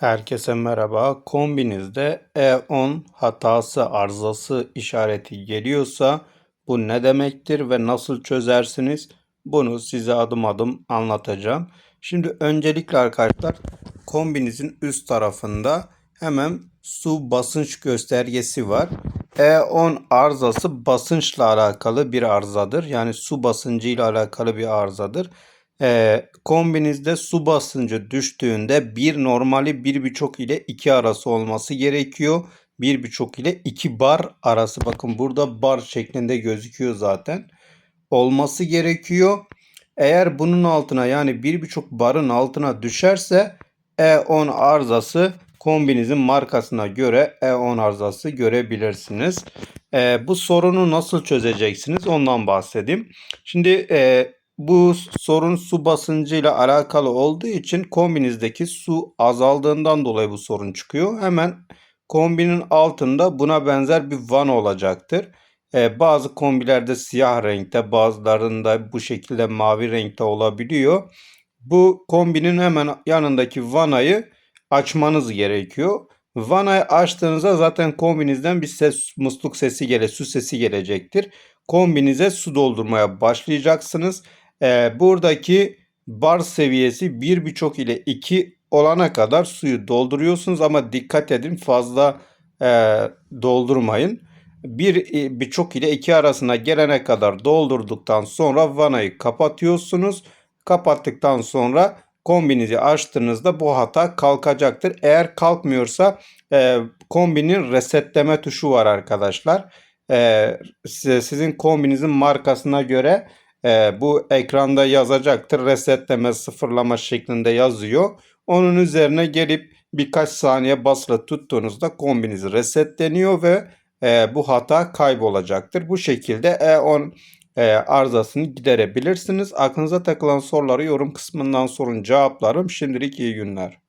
Herkese merhaba. Kombinizde E10 hatası arızası işareti geliyorsa bu ne demektir ve nasıl çözersiniz? Bunu size adım adım anlatacağım. Şimdi öncelikle arkadaşlar kombinizin üst tarafında hemen su basınç göstergesi var. E10 arızası basınçla alakalı bir arızadır. Yani su basıncı ile alakalı bir arızadır. Ee, kombinizde su basıncı düştüğünde bir normali bir birçok ile 2 arası olması gerekiyor. Bir birçok ile 2 bar arası bakın burada bar şeklinde gözüküyor zaten. Olması gerekiyor. Eğer bunun altına yani bir birçok barın altına düşerse E10 arızası kombinizin markasına göre E10 arızası görebilirsiniz. Ee, bu sorunu nasıl çözeceksiniz ondan bahsedeyim. Şimdi e, bu sorun su basıncıyla alakalı olduğu için kombinizdeki su azaldığından dolayı bu sorun çıkıyor. Hemen kombinin altında buna benzer bir van olacaktır. Ee, bazı kombilerde siyah renkte bazılarında bu şekilde mavi renkte olabiliyor. Bu kombinin hemen yanındaki vanayı açmanız gerekiyor. Vanayı açtığınızda zaten kombinizden bir ses, musluk sesi gele, su sesi gelecektir. Kombinize su doldurmaya başlayacaksınız. Ee, buradaki bar seviyesi bir birçok ile 2 olana kadar suyu dolduruyorsunuz ama dikkat edin fazla e, doldurmayın. Bir e, birçok ile 2 arasına gelene kadar doldurduktan sonra vanayı kapatıyorsunuz. Kapattıktan sonra kombinizi açtığınızda bu hata kalkacaktır. Eğer kalkmıyorsa e, kombinin resetleme tuşu var arkadaşlar. E, sizin kombinizin markasına göre e, bu ekranda yazacaktır. Resetleme, sıfırlama şeklinde yazıyor. Onun üzerine gelip birkaç saniye basılı tuttuğunuzda kombiniz resetleniyor ve e, bu hata kaybolacaktır. Bu şekilde E10 e, arızasını giderebilirsiniz. Aklınıza takılan soruları yorum kısmından sorun cevaplarım. Şimdilik iyi günler.